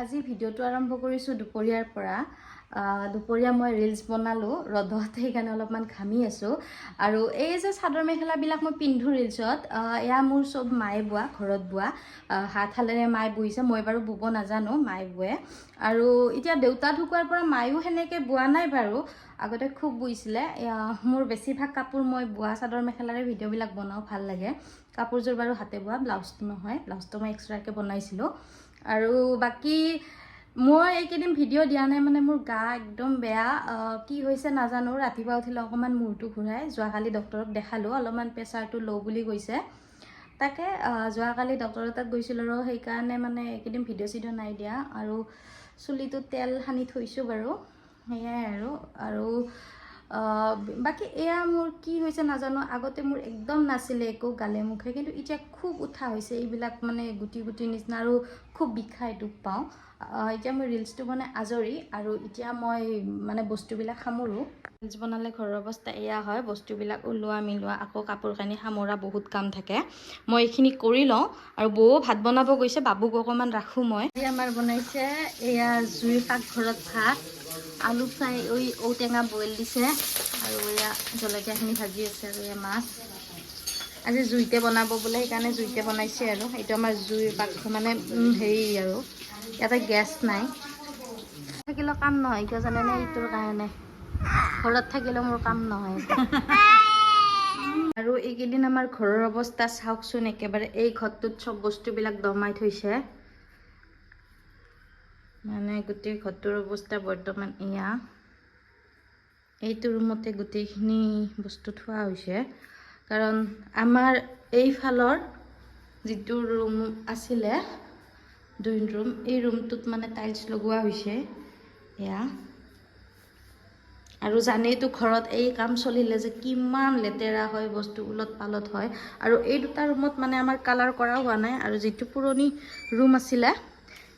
আজি ভিডিঅ'টো আৰম্ভ কৰিছোঁ দুপৰীয়াৰ পৰা। দুপৰীয়া মই ৰিলচ বনালোঁ ৰ'দত সেইকাৰণে অলপমান ঘামি আছোঁ। আৰু এই যে চাদৰ মেখেলাবিলাক মই পিন্ধোঁ ৰিলচত এয়া মোৰ চব মায়ে বোৱা ঘৰত বোৱা। হাতশালেৰে মায়ে বহিছে মই বাৰু বব নাজানো মায়ে বোৱে। আৰু এতিয়া দেউতা ঢুকোৱাৰ পৰা মায়েও সেনেকৈ বোৱা নাই বাৰু আগতে খুব এয়া, মোৰ বেছিভাগ কাপোৰ মই বোৱা চাদৰ মেখেলাৰে ভিডিঅ'বিলাক বনাওঁ ভাল লাগে। কাপোৰযোৰ বাৰু হাতে বোৱা ব্লাউজটো নহয় ব্লাউজটো মই এক্সট্ৰাকৈ বনাইছিলোঁ। আৰু বাকী মই এইকেইদিন ভিডিঅ' দিয়া নাই মানে মোৰ গা একদম বেয়া। কি হৈছে নাজানো ৰাতিপুৱা উঠিলে অকণমান মূৰটো ঘূৰাই যোৱাকালি ডক্টৰক দেখালোঁ অলপমান প্ৰেছাৰটো ল' বুলি কৈছে তাকে যোৱাকালি ডক্টৰৰ তাত গৈছিলোঁ আৰু সেইকাৰণে মানে এইকেইদিন ভিডিঅ' চিডিঅ' নাই দিয়া। আৰু চুলিটোত তেল সানি থৈছোঁ বাৰু সেয়াই আৰু। আৰু বাকী এয়া মোৰ কি হৈছে নাজানো আগতে মোৰ একদম নাছিলে একো গালে মুখে কিন্তু এতিয়া খুব উঠা হৈছে এইবিলাক মানে গুটি গুটি নিচিনা আৰু খুব বিষাই দুখ পাওঁ। এতিয়া মই ৰিলচটো বনাই আজৰি আৰু এতিয়া মই মানে বস্তুবিলাক সামৰোঁ। ৰিলচ বনালে ঘৰৰ অৱস্থা এয়া হয় বস্তুবিলাক ওলোৱা মিলোৱা আকৌ কাপোৰ কানি সামৰা বহুত কাম থাকে। মই এইখিনি কৰি লওঁ আৰু বৌও ভাত বনাব গৈছে বাবুক অকণমান ৰাখোঁ মই। আমাৰ বনাইছে এয়া জুইৰ পাকঘৰত ভাত। আলু ফ্ৰাই ঐ ঔটেঙা বইল দিছে আৰু এয়া জলকীয়াখিনি ভাজি আছে আৰু এয়া মাছ। আজি জুইতে বনাব বোলে সেইকাৰণে জুইতে বনাইছে আৰু। এইটো আমাৰ জুইৰ পাকঘৰ মানে হেৰি আৰু। ইয়াতে গেছ নাই। থাকিলেও কাম নহয় কিয় জানেনে? এইটোৰ কাৰণে। ঘৰত থাকিলেও মোৰ কাম নহয়। আৰু এইকেইদিন আমাৰ ঘৰৰ অৱস্থা চাওকচোন একেবাৰে এই ঘৰটোত চব বস্তুবিলাক দমাই থৈছে। মানে গোটেই ঘৰটোৰ অৱস্থা বৰ্তমান এয়া। এইটো ৰুমতে গোটেইখিনি বস্তু থোৱা হৈছে। কাৰণ আমাৰ এইফালৰ যিটো ৰুম আছিলে ড্ৰয়িং ৰুম এই ৰুমটোত মানে টাইলছ লগোৱা হৈছে এয়া। আৰু জানেইতো ঘৰত এই কাম চলিলে যে কিমান লেতেৰা হয় বস্তু উলট পালট হয়। আৰু এই দুটা ৰুমত মানে আমাৰ কালাৰ কৰা হোৱা নাই। আৰু যিটো পুৰণি ৰুম আছিলে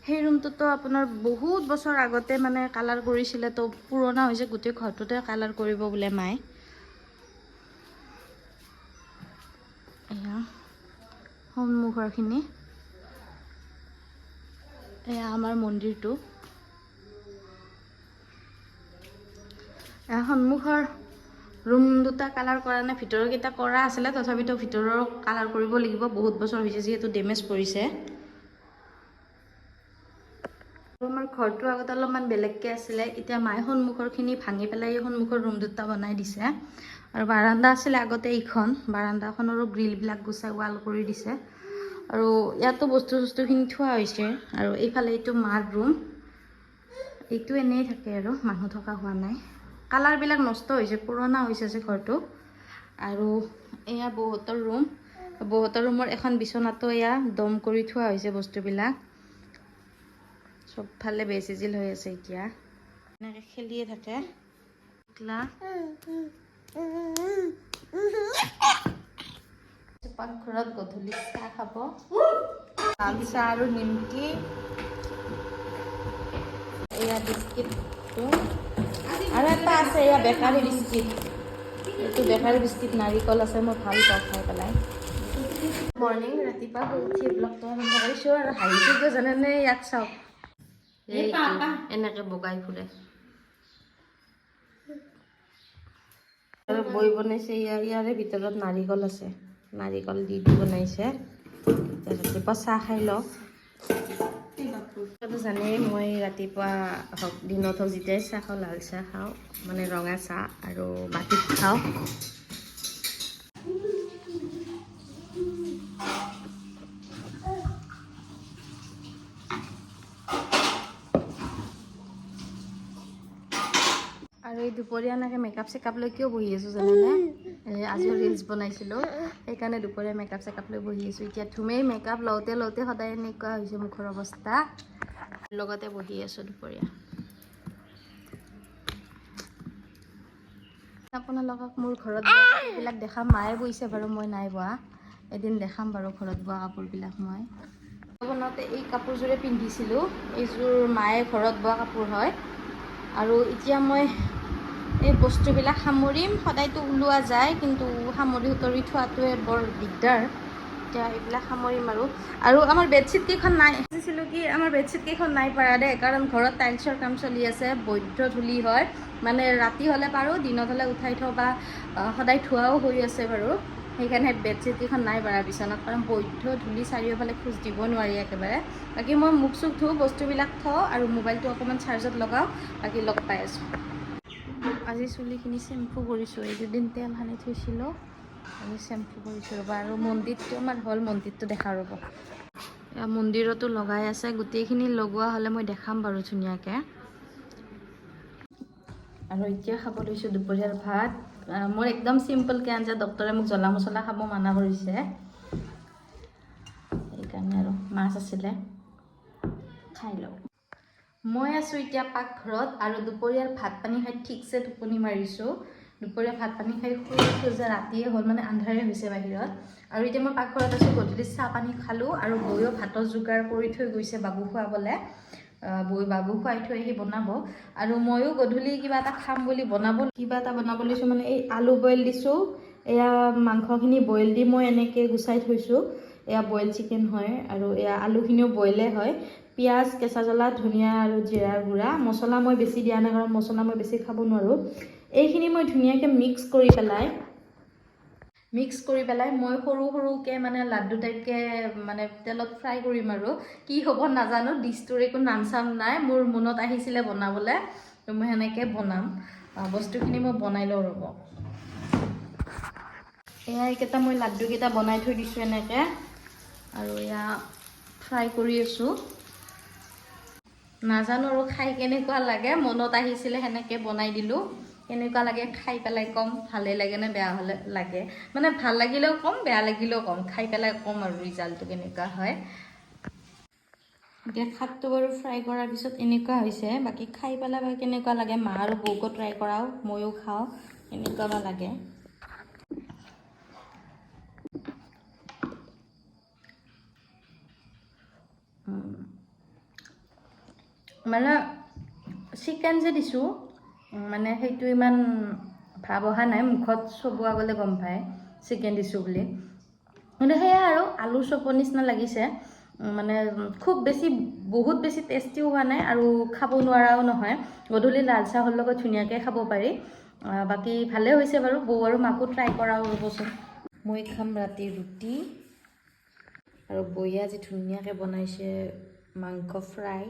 সেই ৰুমটোতো আপোনাৰ বহুত বছৰ আগতে মানে কালাৰ কৰিছিলে তো পুৰণা হৈছে গোটেই ঘৰটোতে কালাৰ কৰিব বোলে মায়ে। এয়া সন্মুখৰখিনি। এয়া আমাৰ মন্দিৰটো। সন্মুখৰ ৰুম দুটা কালাৰ কৰা নাই ভিতৰৰকেইটা কৰা আছিলে তথাপিতো ভিতৰৰ কালাৰ কৰিব লাগিব বহুত বছৰ হৈছে যিহেতু ডেমেজ পৰিছে। আমাৰ ঘৰটো আগতে অলপমান বেলেগকৈ আছিলে, এতিয়া মায়ে সন্মুখৰখিনি ভাঙি পেলাই এই সন্মুখৰ ৰুম দুটা বনাই দিছে। আৰু বাৰাণ্ডা আছিলে আগতে এইখন বাৰাণ্ডাখনৰো গ্ৰিলবিলাক গুচাই ৱাল কৰি দিছে। আৰু ইয়াতো বস্তু চস্তুখিনি থোৱা হৈছে। আৰু এইফালে এইটো মাৰ ৰুম এইটো এনেই থাকে আৰু, মানুহ থকা হোৱা নাই। কালাৰবিলাক নষ্ট হৈছে, পুৰণা হৈছে যে ঘৰটো। আৰু এয়া বহুতৰ ৰুম বহুতৰ ৰুমৰ এখন বিচনাতো এয়া দম কৰি থোৱা হৈছে বস্তুবিলাক। চবফালে বেচিজিল হৈ আছে এতিয়া। এনেকৈ খেলিয়ে থাকে। একলা। পাকঘৰত গধূলি চাহ খাব। লাল চাহ আৰু নিমকি। এয়া বিস্কিটটো আৰু এটা আছে এয়া বেকাৰী বিস্কিট। এইটো বেকাৰী বিস্কিট নাৰিকল আছে মই ভাল পাওঁ খাই পেলাই। মৰ্ণিং ৰাতিপুৱা শুই উঠি ব্লগটো আৰম্ভ কৰিছোঁ আৰু হাঁহিটো কিয় জানেনে ইয়াত চাওক। এইটো, এনেকে বগাই ফুৰে। আৰু বৈ বনাইছে ইয়াৰ ইয়াৰে ভিতৰত নাৰিকল আছে। নাৰিকল দি দি বনাইছে। ৰাতিপুৱা চাহ খাই লওঁ। তো জানেই মই ৰাতিপুৱা হওক দিনত হওক যেতিয়াই চাহ খাওঁ লাল চাহ খাওঁ মানে ৰঙা চাহ আৰু বাতিত খাওঁ। দুপৰীয়া এনেকৈ মেকআপ চেকআপ লৈ কিয় বহি আছোঁ জানেনে? আজিও ৰিলচ বনাইছিলোঁ। সেইকাৰণে দুপৰীয়া মেকআপ চেকআপ লৈ বহি আছোঁ। এতিয়া ধুমেই মেকআপ লওঁতে লওঁতে সদায় এনেকুৱা হৈছে মুখৰ অৱস্থা। লগতে বহি আছোঁ দুপৰীয়া। আপোনালোকক মোৰ ঘৰত কাপোৰবিলাক দেখাম মায়ে বৈছে বাৰু মই নাই বোৱা। এদিন দেখাম বাৰু ঘৰত বোৱা কাপোৰবিলাক মই। বনাওঁতে এই কাপোৰযোৰে পিন্ধিছিলোঁ। এইযোৰ মায়ে ঘৰত বোৱা কাপোৰ হয়। আৰু এতিয়া মই এই বস্তুবিলাক সামৰিম সদায়তো ওলোৱা যায় কিন্তু সামৰি সুতৰি থোৱাটোৱে বৰ দিগদাৰ। এতিয়া এইবিলাক সামৰিম আৰু। আৰু আমাৰ বেডশ্বীট কেইখন নাই। ভাবিছিলোঁ কি আমাৰ বেডশ্বীট কেইখন নাই পাৰা দেই কাৰণ ঘৰত টাইলছৰ কাম চলি আছে বৈদ্য ধূলি হয়। মানে ৰাতি হ'লে পাৰোঁ দিনত হ'লে উঠাই থওঁ বা সদায় ধোৱাও হৈ আছে বাৰু। সেইকাৰণে বেডশ্বীট কেইখন নাই পাৰা বিচনাত কাৰণ বৈদ্য ধূলি চাৰিওফালে খোজ দিব নোৱাৰি একেবাৰে। বাকী মই মুখ চুখ ধুওঁ বস্তুবিলাক থওঁ আৰু মোবাইলটো অকণমান চাৰ্জত লগাওঁ বাকী লগ পাই আছোঁ। আজি চুলিখিনি চেম্পু কৰিছোঁ। এই দুদিন তেল সানি থৈছিলোঁ। আজি চেম্পু কৰিছোঁ ৰ'বা। আৰু মন্দিৰটো আমাৰ হ'ল, মন্দিৰটো দেখা ৰ'ব। মন্দিৰতো লগাই আছে। গোটেইখিনি লগোৱা হ'লে মই দেখাম বাৰু ধুনীয়াকৈ। আৰু এতিয়া খাব লৈছোঁ দুপৰীয়াৰ ভাত। মোৰ একদম চিম্পলকৈ আঞ্জা। ডক্টৰে মোক জ্বলা মছলা খাব মানা কৰিছে। সেইকাৰণে আৰু মাছ আছিলে। খাই লওঁ। মই আছোঁ এতিয়া পাকঘৰত আৰু দুপৰীয়াৰ ভাত পানী খাই ঠিকছে টোপনি মাৰিছোঁ। দুপৰীয়া ভাত পানী খাই শুই উঠোঁ যে ৰাতিয়ে হ'ল মানে আন্ধাৰে হৈছে বাহিৰত। আৰু এতিয়া মই পাকঘৰত আছোঁ গধূলি চাহ পানী খালোঁ আৰু বৌয়েও ভাতৰ যোগাৰ কৰি থৈ গৈছে বাবু খুৱাবলৈ। বৌ বাবু খুৱাই থৈ আহি বনাব। আৰু ময়ো গধূলি কিবা এটা খাম বুলি বনাব কিবা এটা বনাব লৈছোঁ মানে এই আলু বইল দিছোঁ। এয়া মাংসখিনি বইল দি মই এনেকৈ গুচাই থৈছোঁ। এয়া বইল চিকেন হয় আৰু এয়া আলুখিনিও বইলে হয়। পিঁয়াজ কেঁচা জ্বলা ধনিয়া আৰু জিৰাৰ গুড়া। মছলা মই বেছি দিয়া নাই কাৰণ মছলা মই বেছি খাব নোৱাৰোঁ। এইখিনি মই ধুনীয়াকৈ মিক্স কৰি পেলাই মিক্স কৰি পেলাই মই সৰু সৰুকৈ মানে লাড্ডু টাইপকৈ মানে তেলত ফ্ৰাই কৰিম আৰু। কি হ'ব নাজানো ডিছটোৰ একো নাম চাম নাই। মোৰ মনত আহিছিলে বনাবলৈ তো মই সেনেকৈ বনাম। বস্তুখিনি মই বনাই লওঁ ৰ'ব। এয়া এইকেইটা মই লাড্ডুকেইটা বনাই থৈ দিছোঁ এনেকৈ। আৰু এয়া ফ্ৰাই কৰি আছোঁ। নাজানো আৰু খাই কেনেকুৱা লাগে মনত আহিছিলে সেনেকৈ বনাই দিলোঁ। কেনেকুৱা লাগে খাই পেলাই ক'ম ভালেই লাগে নে বেয়া হ'লে লাগে। মানে ভাল লাগিলেও ক'ম বেয়া লাগিলেও ক'ম খাই পেলাই ক'ম আৰু ৰিজাল্টটো কেনেকুৱা হয়। এতিয়া খাপটো বাৰু ফ্ৰাই কৰাৰ পিছত এনেকুৱা হৈছে বাকী খাই পেলাই কেনেকুৱা লাগে মা আৰু বৌকো ট্ৰাই কৰাওঁ ময়ো খাওঁ কেনেকুৱা বা লাগে। মানে চিকেন যে দিছোঁ মানে সেইটো ইমান ভাৱ অহা নাই মুখত চবোৱা গ'লে গম পায় চিকেন দিছোঁ বুলি। কিন্তু সেয়াই আৰু আলু চপৰ নিচিনা লাগিছে মানে খুব বেছি বহুত বেছি টেষ্টিও হোৱা নাই আৰু খাব নোৱাৰাও নহয়। গধূলি লাল চাহৰ লগত ধুনীয়াকৈ খাব পাৰি। বাকী ভালেই হৈছে বাৰু বৌ আৰু মাকো ট্ৰাই কৰাও ৰ'বচোন। মই খাম ৰাতি ৰুটি আৰু বৈয়া আজি ধুনীয়াকৈ বনাইছে মাংস ফ্ৰাই